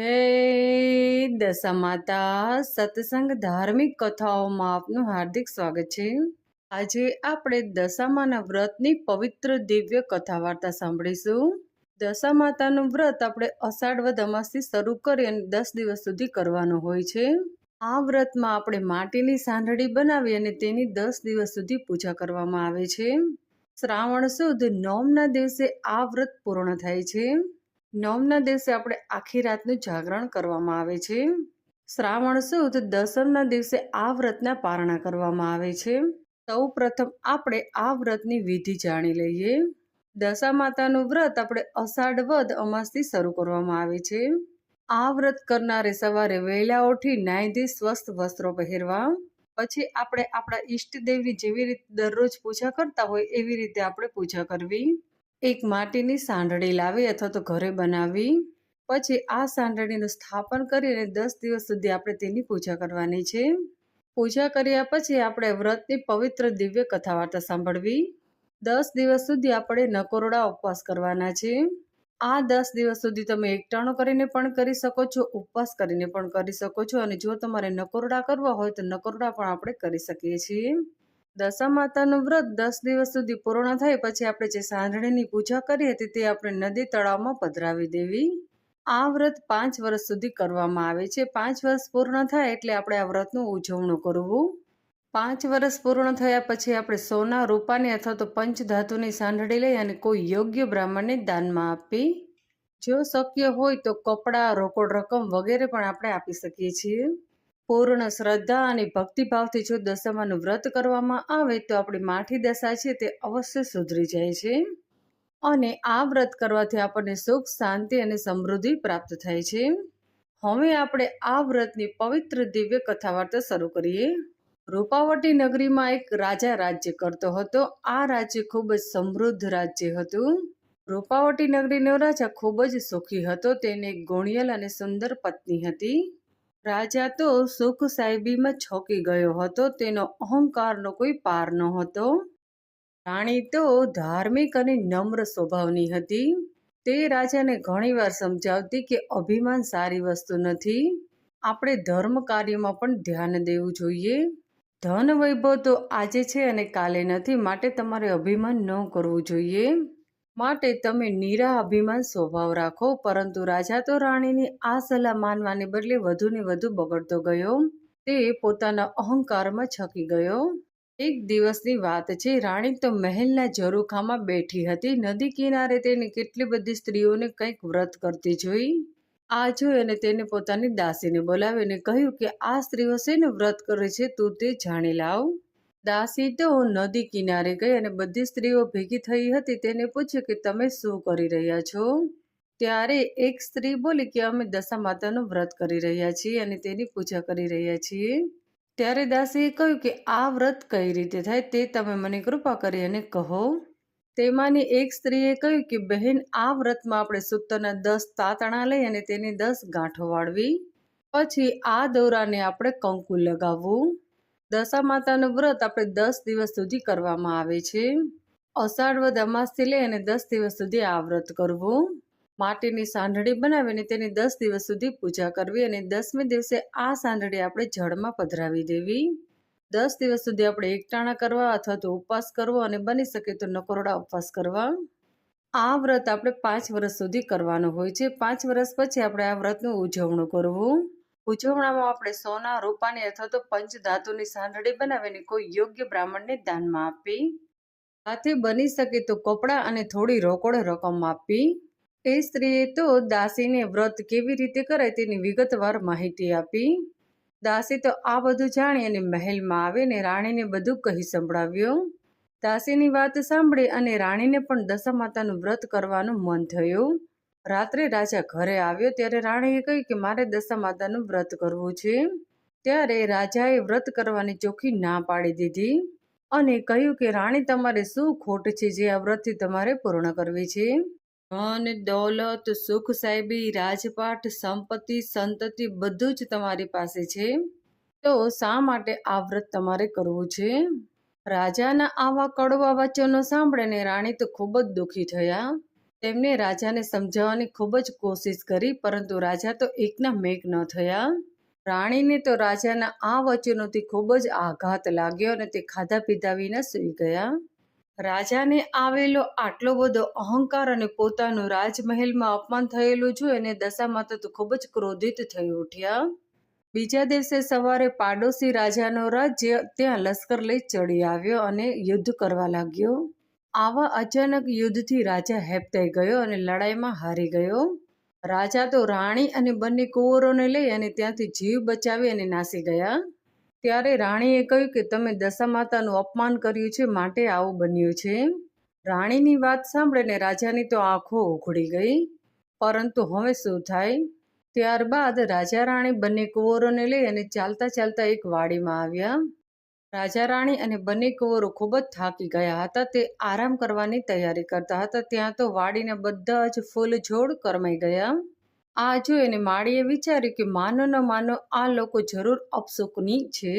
હે દશામાતા સત્સંગ, ધાર્મિક કથાઓમાં આપનું હાર્દિક સ્વાગત છે. આજે આપણે દશામાના વ્રતની પવિત્ર દિવ્ય કથા વાર્તા સાંભળીશું. દશા માતાનું વ્રત આપણે અષાઢ વદ અમાસથી શરૂ કરી અને દસ દિવસ સુધી કરવાનું હોય છે. આ વ્રતમાં આપણે માટીની સાંઢળી બનાવી અને તેની દસ દિવસ સુધી પૂજા કરવામાં આવે છે. શ્રાવણ સુદ નોમના દિવસે આ વ્રત પૂર્ણ થાય છે. નવમના દિવસે આપણે આખી રાતનું જાગરણ કરવામાં આવે છે. શ્રાવણ સુદ દસમના દિવસે આ વ્રતના પારણા કરવામાં આવે છે. સૌ પ્રથમ આપણે આ વ્રતની વિધિ જાણી લઈએ. દશા માતાનું વ્રત આપણે અષાઢ વદ અમાસથી શરૂ કરવામાં આવે છે. આ વ્રત કરનારે સવારે વહેલા ઉઠી નાયધી સ્વસ્થ વસ્ત્રો પહેરવા. પછી આપણે આપણા ઈષ્ટદેવની જેવી રીતે દરરોજ પૂજા કરતા હોય એવી રીતે આપણે પૂજા કરવી. એક માટીની સાંઢળી લાવી અથવા તો ઘરે બનાવી. પછી આ સાંડણીનું સ્થાપન કરીને દસ દિવસ સુધી આપણે તેની પૂજા કરવાની છે. પૂજા કર્યા પછી આપણે વ્રતની પવિત્ર દિવ્ય કથા વાર્તા સાંભળવી. દસ દિવસ સુધી આપણે નકોરડા ઉપવાસ કરવાના છે. આ દસ દિવસ સુધી તમે એકટાણું કરીને પણ કરી શકો છો, ઉપવાસ કરીને પણ કરી શકો છો અને જો તમારે નકોરડા કરવા હોય તો નકોરડા પણ આપણે કરી શકીએ છીએ. દશા માતાનું વ્રત દસ દિવસ સુધી પૂર્ણ થાય પછી આપણે જે સાંજણીની પૂજા કરી હતી તે આપણે નદી તળાવમાં પધરાવી દેવી. આ વ્રત પાંચ વર્ષ સુધી કરવામાં આવે છે. પાંચ વર્ષ પૂર્ણ થાય એટલે આપણે આ વ્રતનું ઉજવણું કરવું. પાંચ વર્ષ પૂર્ણ થયા પછી આપણે સોના, રૂપાની અથવા તો પંચધાતુની સાંઢળી લઈ અને કોઈ યોગ્ય બ્રાહ્મણને દાનમાં આપી. જો શક્ય હોય તો કપડાં, રોકડ રકમ વગેરે પણ આપણે આપી શકીએ છીએ. પૂર્ણ શ્રદ્ધા અને ભક્તિભાવથી જો દશામાનું વ્રત કરવામાં આવે તો આપણી માઠી દશા છે તે અવશ્ય સુધરી જાય છે. અને આ વ્રત કરવાથી આપણને સુખ, શાંતિ અને સમૃદ્ધિ પ્રાપ્ત થાય છે. હવે આપણે આ વ્રતની પવિત્ર દિવ્ય કથા વાર્તા શરૂ કરીએ. રૂપાવટી નગરીમાં એક રાજા રાજ્ય કરતો હતો. આ રાજ્ય ખૂબ જ સમૃદ્ધ રાજ્ય હતું. રૂપાવટી નગરીનો રાજા ખૂબ જ સુખી હતો. તેને ગુણિયલ અને સુંદર પત્ની હતી. રાજા તો સુખ સાહેબીમાં છોકી ગયો હતો. તેનો અહંકારનો કોઈ પાર ન હતો રાણી તો ધાર્મિક અને નમ્ર સ્વભાવની હતી. તે રાજાને ઘણીવાર સમજાવતી કે અભિમાન સારી વસ્તુ નથી. આપણે ધર્મ કાર્યમાં પણ ધ્યાન દેવું જોઈએ. ધન વૈભવ તો આજે છે અને કાલે નથી. માટે તમારે અભિમાન ન કરવું જોઈએ. માટે તમે નીરા અભિમાન સ્વભાવ રાખો, પરંતુ રાજા તો રાણીની આ સલાહ માનવાને બદલે વધુને વધુ બગડતો ગયો. તે પોતાના અહંકારમાં છકી ગયો. એક દિવસની વાત છે, રાણી તો મહેલના ઝરૂખામાં બેઠી હતી. નદી કિનારે તેને કેટલી બધી સ્ત્રીઓને કંઈક વ્રત કરતી જોઈ. આ જોઈ અને તેને પોતાની દાસીને બોલાવીને કહ્યું કે, આ સ્ત્રીઓ શેને વ્રત કરે છે? તું તે જાણી લાવ. દાસી તો નદી કિનારે ગઈ અને બધી સ્ત્રીઓ ભેગી થઈ હતી. તેને પૂછ્યું કે, તમે શું કરી રહ્યા છો? ત્યારે એક સ્ત્રી બોલી કે, અમે દશા માતાનું વ્રત કરી રહ્યા છીએ અને તેની પૂજા કરી રહ્યા છીએ. ત્યારે દાસીએ કહ્યું કે, આ વ્રત કઈ રીતે થાય તે તમે મને કૃપા કરી અને કહો. તેમાંની એક સ્ત્રીએ કહ્યું કે, બહેન, આ વ્રતમાં આપણે સૂતરના દસ તાતણા લઈ અને તેની દસ ગાંઠો વાળવી. પછી આ દોરાને આપણે કંકુ લગાવવું. દશા માતાનું વ્રત આપણે દસ દિવસ સુધી કરવામાં આવે છે. અષાઢ વદ અમાસથી લઈ અને દસ દિવસ સુધી આ વ્રત કરવું. માટીની સાંઢળી બનાવીને તેની દસ દિવસ સુધી પૂજા કરવી અને દસમી દિવસે આ સાંઢળી આપણે જળમાં પધરાવી દેવી. દસ દિવસ સુધી આપણે એકટાણા કરવા અથવા તો ઉપવાસ કરવો અને બની શકે તો નકોરડા ઉપવાસ કરવા. આ વ્રત આપણે પાંચ વર્ષ સુધી કરવાનું હોય છે. પાંચ વર્ષ પછી આપણે આ વ્રતનું ઉજવણું કરવું. ઉજવણામાં આપણે સોના રૂપાની અથવા તો પંચ ધાતુની સાંઢળી બનાવીને કોઈ યોગ્ય બ્રાહ્મણને દાનમાં આપી. સાથે બની શકે તો કપડાં અને થોડી રોકડ રકમ આપી. એ સ્ત્રીએ તો દાસીને વ્રત કેવી રીતે કરાય તેની વિગતવાર માહિતી આપી. દાસી તો આ બધું જાણી અને મહેલમાં આવે ને રાણીને બધું કહી સંભળાવ્યું. દાસીની વાત સાંભળી અને રાણીને પણ દશા માતાનું વ્રત કરવાનું મન થયું. રાત્રે રાજા ઘરે આવ્યો ત્યારે રાણીએ કહ્યું કે મારે દશા માતાનું વ્રત કરવું છે. ત્યારે રાજાએ વ્રત કરવાની ચોખ્ખી ના પાડી દીધી અને કહ્યું કે રાણી તમારે શું ખોટ છે જે આ વ્રતથી તમારે પૂર્ણ કરવી છે? ધન, દોલત, સુખ સાહેબી રાજપાટ, સંપત્તિ, સંતતિ બધું જ તમારી પાસે છે. તો શા માટે આ વ્રત તમારે કરવું છે? રાજાના આવા કડવા વચનો સાંભળીને રાણી તો ખૂબ જ દુઃખી થયા. તેમને રાજાને સમજાવવાની ખૂબ જ કોશિશ કરી, પરંતુ રાજા તો એકના મેઘ ન થયા. રાણીને તો રાજાના આ વચનોથી ખૂબ જ આઘાત લાગ્યો અને તે ખાધા પીધા વિના સૂઈ ગયા. રાજાને આવેલો આટલો બધો અહંકાર અને પોતાનું રાજમહેલમાં અપમાન થયેલું જોઈ અને દશામાતા તો ખૂબ જ ક્રોધિત થઈ ઉઠ્યા. બીજા દિવસે સવારે પાડોશી રાજાનો રાજ્ય ત્યાં લશ્કર લઈ ચડી આવ્યો અને યુદ્ધ કરવા લાગ્યો. આવા અચાનક યુદ્ધથી રાજા હેપતાઈ ગયો અને લડાઈમાં હારી ગયો. રાજા તો રાણી અને બંને કુંવરોને લઈ અને ત્યાંથી જીવ બચાવી અને નાસી ગયા. ત્યારે રાણીએ કહ્યું કે, તમે દશા માતાનું અપમાન કર્યું છે, માટે આવું બન્યું છે. રાણીની વાત સાંભળીને રાજાની તો આંખો ઉઘડી ગઈ. પરંતુ હવે શું થાય? ત્યારબાદ રાજા રાણી બંને કુંવરોને લઈ અને ચાલતા ચાલતા એક વાડીમાં આવ્યા. રાજા રાણી અને બંને કુંવરો ખૂબ જ થાકી ગયા હતા. તે આરામ કરવાની તૈયારી કરતા હતા. ત્યાં તો વાડીના બધા જ ફૂલ છોડ કરમાઈ ગયા. આ જોઈને માળીએ વિચાર્યું કે માનો ન માનો, આ લોકો જરૂર અપશુકની છે.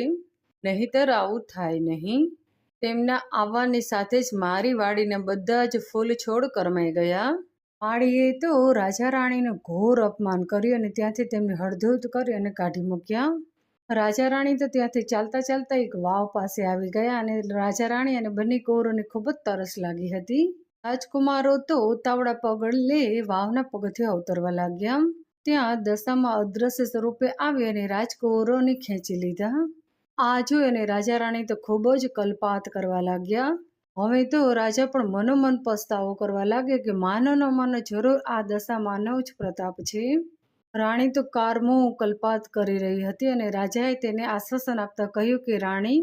નહીંતર આવું થાય નહીં. તેમના આવવાની સાથે જ મારી વાડીના બધા જ ફૂલ છોડ કરમાઈ ગયા. માળીએ તો રાજા રાણીનું ઘોર અપમાન કર્યું અને ત્યાંથી તેમને હળધૂત કરી અને કાઢી મૂક્યા. રાજા રાણી તો ત્યાંથી ચાલતા ચાલતા એક વાવ પાસે આવી ગયા અને રાજા રાણી અને બંને કૌરોને ખૂબ જ તરસ લાગી હતી. રાજકુમારો તો ઉતાવળા પગલે વાવના પગથિયા ઉતરવા લાગ્યા. ત્યાં દશામાં અદ્રશ્ય સ્વરૂપે આવી અને રાજકુંવરોને ખેંચી લીધા. આ જોઈ અને રાજા રાણી તો ખૂબ જ કલ્પાત કરવા લાગ્યા. હવે તો રાજા પણ મનોમન પસ્તાવો કરવા લાગ્યો કે માનો ન માનો જરૂર આ દશામાંનો જ પ્રતાપ છે. રાણી તો કારમો કલ્પાત કરી રહી હતી અને રાજાએ તેને આશ્વાસન આપતા કહ્યું કે, રાણી,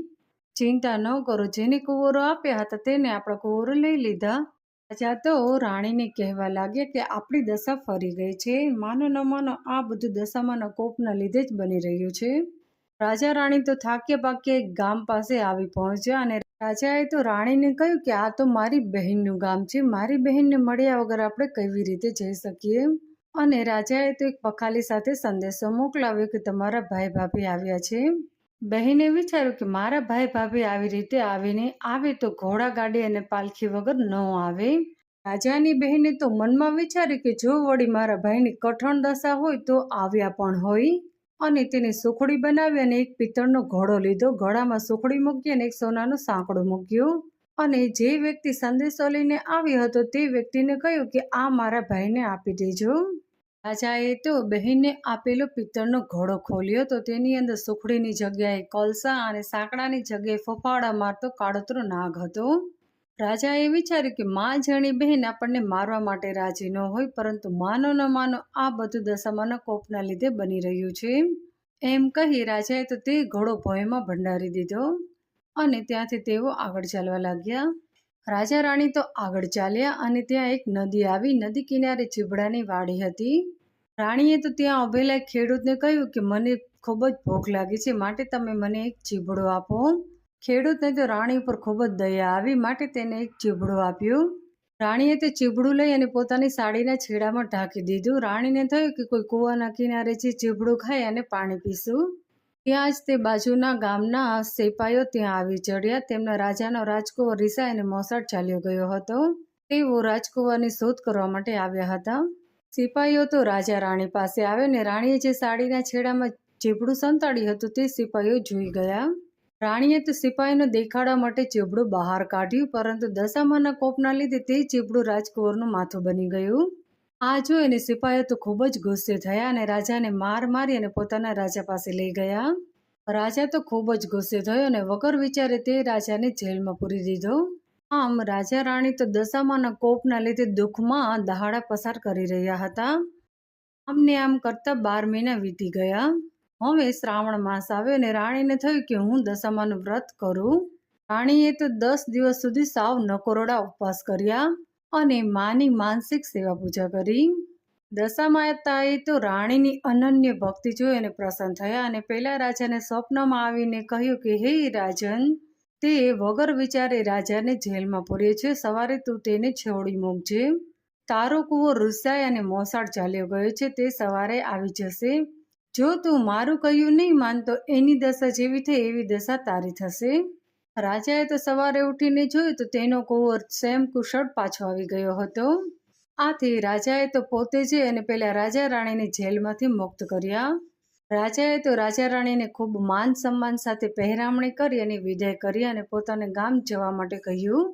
ચિંતા ન કરો. જેને કુંવરો આપ્યા હતા તેને આપણા કુંવરો લઈ લીધા. રાજા તો રાણીને કહેવા લાગ્યા કે, આપણી દશા ફરી ગઈ છે. માનો ન માનો, આ બધું દશામાંના કોપના લીધે જ બની રહ્યું છે. રાજા રાણી તો થાક્યા પાક્યા એક ગામ પાસે આવી પહોંચ્યા અને રાજાએ તો રાણીને કહ્યું કે, આ તો મારી બહેનનું ગામ છે. મારી બહેનને મળ્યા વગર આપણે કેવી રીતે જઈ શકીએ? અને રાજાએ તો એક પખાલી સાથે સંદેશો મોકલાવ્યો કે તમારા ભાઈ ભાભી આવ્યા છે. બહેને વિચાર્યું કે મારા ભાઈ ભાભી આવી રીતે આવીને આવે તો ઘોડા ગાડી અને પાલખી વગર ન આવે. રાજાની બહેને તો મનમાં વિચાર્યું કે જો વળી મારા ભાઈની કઠણ દશા હોય તો આવ્યા પણ હોય. અને તેને સુખડી બનાવી અને એક પિત્તળનો ઘોડો લીધો. ઘોડામાં સુખડી મૂકી અને એક સોનાનું સાંકડું મૂક્યું. અને જે વ્યક્તિ સંદેશો લઈને આવ્યો હતો તે વ્યક્તિને કહ્યું કે આ મારા ભાઈને આપી દેજો. રાજાએ તો બહેનને આપેલો પિત્તળનો ઘોડો ખોલ્યો તો તેની અંદર સુખડીની જગ્યાએ કોલસા અને સાંકડાની જગ્યાએ ફફાડા મારતો કાળોતરો નાગ હતો. રાજાએ વિચાર્યું કે માં જાણી બહેન આપણને મારવા માટે રાજી ન હોય, પરંતુ માનો ન માનો આ બધું દશામાના કોપના લીધે બની રહ્યું છે. એમ કહી રાજાએ તો તે ઘોડો ભોયમાં ભંડારી દીધો અને ત્યાંથી તેઓ આગળ ચાલવા લાગ્યા. રાજા રાણી તો આગળ ચાલ્યા અને ત્યાં એક નદી આવી. નદી કિનારે ચીબડાની વાડી હતી. રાણીએ તો ત્યાં ઉભેલા ખેડૂતને કહ્યું કે મને ખૂબ જ ભૂખ લાગી છે, માટે તમે મને એક ચીબડો આપો ખેડૂતને તો રાણી ઉપર ખૂબ જ દયા આવી, માટે તેને એક ચીબડું આપ્યું. રાણીએ તે ચીબડું લઈ અને પોતાની સાડીના છેડામાં ઢાંકી દીધું. રાણીને થયું કે કોઈ કૂવાના કિનારે જે ચીબડું ખાય અને પાણી પીશું. ત્યાં જ તે બાજુના ગામના સેપાઈઓ ત્યાં આવી ચડ્યા. તેમના રાજાનો રાજકુંવર રિસાઈ અને મોસાટ ચાલ્યો ગયો હતો. તેઓ રાજકુંવરની શોધ કરવા માટે આવ્યા હતા. સિપાહીઓ તો રાજા રાણી પાસે આવ્યો ને રાણીએ જે સાડીના છેડામાં ચીબડું સંતાડ્યું હતું તે સિપાહીઓ જોઈ ગયા. રાણીએ તો સિપાહીનો દેખાડવા માટે ચીબડું બહાર કાઢ્યું, પરંતુ દશામાના કોપના લીધે તે ચીબડું રાજકુંવરનું માથું બની ગયું. આ જોઈને સિપાહીઓ તો ખૂબ જ ગુસ્સે થયા અને રાજાને માર મારી અને પોતાના રાજા પાસે લઈ ગયા. રાજા તો ખૂબ જ ગુસ્સે થયો અને વગર વિચારે તે રાજાને જેલમાં પૂરી દીધો. આમ રાજા રાણી તો દશામાના કોપના લીધે દુઃખમાં દહાડા પસાર કરી રહ્યા હતા. આમને આમ કરતા બાર મહિના વીતી ગયા. હવે શ્રાવણ માસ આવ્યો અને રાણીને થયું કે હું દશામાનું વ્રત કરું. રાણીએ તો દસ દિવસ સુધી સાવ નકોરોડા ઉપવાસ કર્યા અને માની માનસિક સેવા પૂજા કરી. દશામાતાએ તો રાણીની અનન્ય ભક્તિ જોઈ અને પ્રસન્ન થયા અને પેલા રાજાને સ્વપ્નમાં આવીને કહ્યું કે, હે રાજન તે વગર વિચારે રાજાને જેલમાં પૂર્યો છે. સવારે તું તેને છોડી મૂકજે. તારો કૂવો રૂસાઈ અને મોસાળ ચાલ્યો ગયો છે. તે સવારે આવી જશે. જો તું મારું કહ્યું નહીં માનતો, એની દશા જેવી થઈ એવી દશા તારી થશે. રાજાએ તો સવારે ઉઠીને જોયું તો તેનો કુંવર સેમ કુશળ પાછો આવી ગયો હતો. આથી રાજાએ તો પોતે જઈ અને પેલા રાજા રાણીને જેલમાંથી મુક્ત કર્યા. રાજાએ તો રાજા રાણીને ખૂબ માન સન્માન સાથે પહેરામણી કરી અને વિદાય કરી અને પોતાને ગામ જવા માટે કહ્યું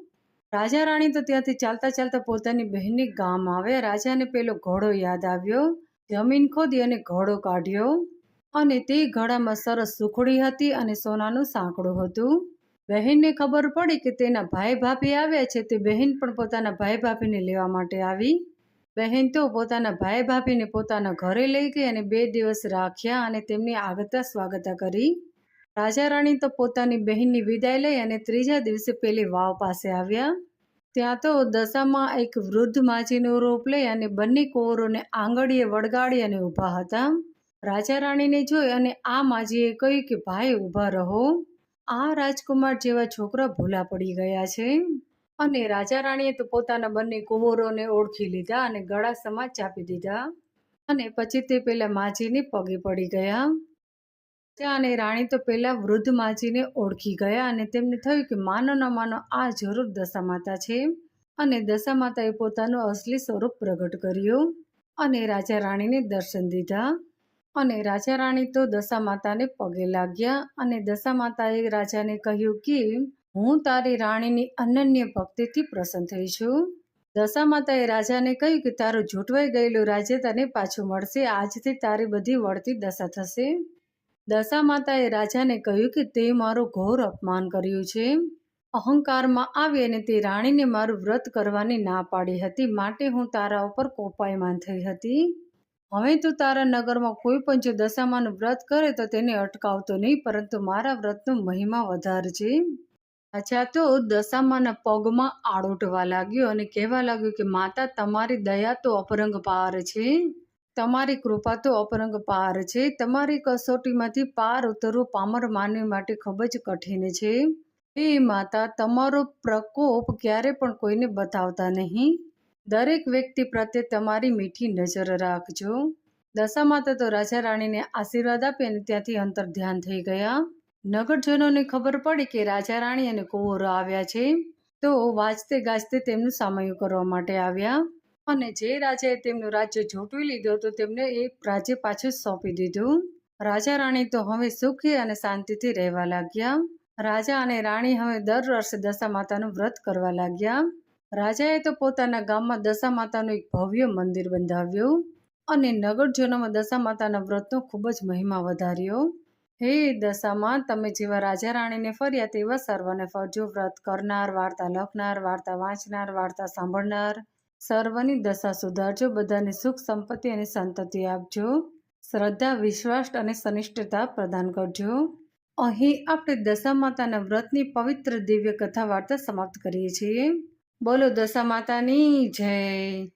રાજા રાણી તો ત્યાંથી ચાલતા ચાલતા પોતાની બહેનની ગામ આવ્યા રાજાને પેલો ઘોડો યાદ આવ્યો. જમીન ખોદી અને ઘોડો કાઢ્યો અને તે ઘોડામાં સરસ સુખડી હતી અને સોનાનું સાંકડું હતું. બહેનને ખબર પડી કે તેના ભાઈ ભાભી આવ્યા છે. તે બહેન પણ પોતાના ભાઈ ભાભીને લેવા માટે આવી. બહેન તો પોતાના ભાઈ ભાભીને પોતાના ઘરે લઈ ગઈ અને બે દિવસ રાખ્યા અને તેમની આગતા સ્વાગતા કરી. રાજા રાણી તો પોતાની બહેનની વિદાય લઈ અને ત્રીજા દિવસે પેલી વાવ પાસે આવ્યા. ત્યાં તો દશામાં એક વૃદ્ધ માજીનો રૂપ લઈ અને બંને કોવરોને આંગળીએ વળગાડી અને ઊભા હતા. રાજા રાણીને જોઈ અને આ માજીએ કહ્યું કે, ભાઈ, ઊભા રહો. આ રાજકુમાર જેવા છોકરા ભૂલા પડી ગયા છે. અને રાજા રાણીએ તો પોતાના બંને કુંવરોને ઓળખી લીધા અને ગળા સમા ચાપી દીધા. અને પછી તે પેલા માજીને પગે પડી ગયા. ત્યાં અને રાણી તો પેલા વૃદ્ધ માજીને ઓળખી ગયા અને તેમને થયું કે માનો ન માનો આ જરૂર દશા માતા છે. અને દશા માતાએ પોતાનું અસલી સ્વરૂપ પ્રગટ કર્યું અને રાજા રાણીને દર્શન દીધા. અને રાજા રાણી તો દશા માતાને પગે લાગ્યા અને દશા માતાએ રાજાને કહ્યું કે હું તારી રાણીની અનન્ય ભક્તિથી પ્રસન્ન થઈ છું. દશા માતાએ રાજાને કહ્યું કે તારું જૂટવાઈ ગયેલું રાજ્ય તને પાછું મળશે. આજથી તારી બધી વળતી દશા થશે. દશા માતાએ રાજાને કહ્યું કે તે મારું ઘોર અપમાન કર્યું છે. અહંકારમાં આવી અને તે રાણીને મારું વ્રત કરવાની ના પાડી હતી. માટે હું તારા ઉપર કોપાયમાન થઈ હતી. હવે તું તારા નગરમાં કોઈ પણ જો દશામાનું વ્રત કરે તો તેને અટકાવતો નહીં, પરંતુ મારા વ્રતનો મહિમા વધારજે. અચ્છા, તો દશામાના પગમાં આળોટવા લાગ્યો અને કહેવા લાગ્યું કે, માતા, તમારી દયા તો અપરંગ પાર છે. તમારી કૃપા તો અપરંગ પાર છે. તમારી કસોટીમાંથી પાર ઉતરવું પામર માનવી માટે ખૂબ જ કઠિન છે. હે માતા, તમારો પ્રકોપ ક્યારે પણ કોઈને બતાવતા નહીં. દરેક વ્યક્તિ પ્રત્યે તમારી મીઠી નજર રાખજો. દશા માતા તો રાજા રાણીને આશીર્વાદ આપી અને ત્યાંથી અંતર ધ્યાન થઈ ગયા. નગરજનોને ખબર પડી કે રાજા રાણી અને કુંવરો આવ્યા છે, તો વાજતે ગાજતે તેમનું સામયું કરવા માટે આવ્યા. અને જે રાજાએ તેમનું રાજ્ય ઝૂંટવી લીધું હતું, તેમને એ રાજ્ય પાછું સોંપી દીધું. રાજા રાણી તો હવે સુખી અને શાંતિથી રહેવા લાગ્યા. રાજા અને રાણી હવે દર વર્ષે દશા માતાનું વ્રત કરવા લાગ્યા. રાજાએ તો પોતાના ગામમાં દશા માતાનું એક ભવ્ય મંદિર બંધાવ્યું. અને નગરજનોમાં દશા માતાના વ્રતનો ખૂબ જ મહિમા વધાર્યો. હે દશામાં તમે જેવા રાજા રાણીને ફર્યા તેવા સર્વને ફરજો વ્રત કરનાર, વાર્તા લખનાર, વાર્તા વાંચનાર, વાર્તા સાંભળનાર સર્વની દશા સુધારજો, બધાને સુખ, સંપત્તિ અને સંતતિ આપજો. શ્રદ્ધા, વિશ્વાસ અને સનિષ્ઠતા પ્રદાન કરજો. અહીં આપણે દશા માતાના વ્રતની પવિત્ર દિવ્ય કથા વાર્તા સમાપ્ત કરીએ છીએ. બોલો દશા માતાની જય.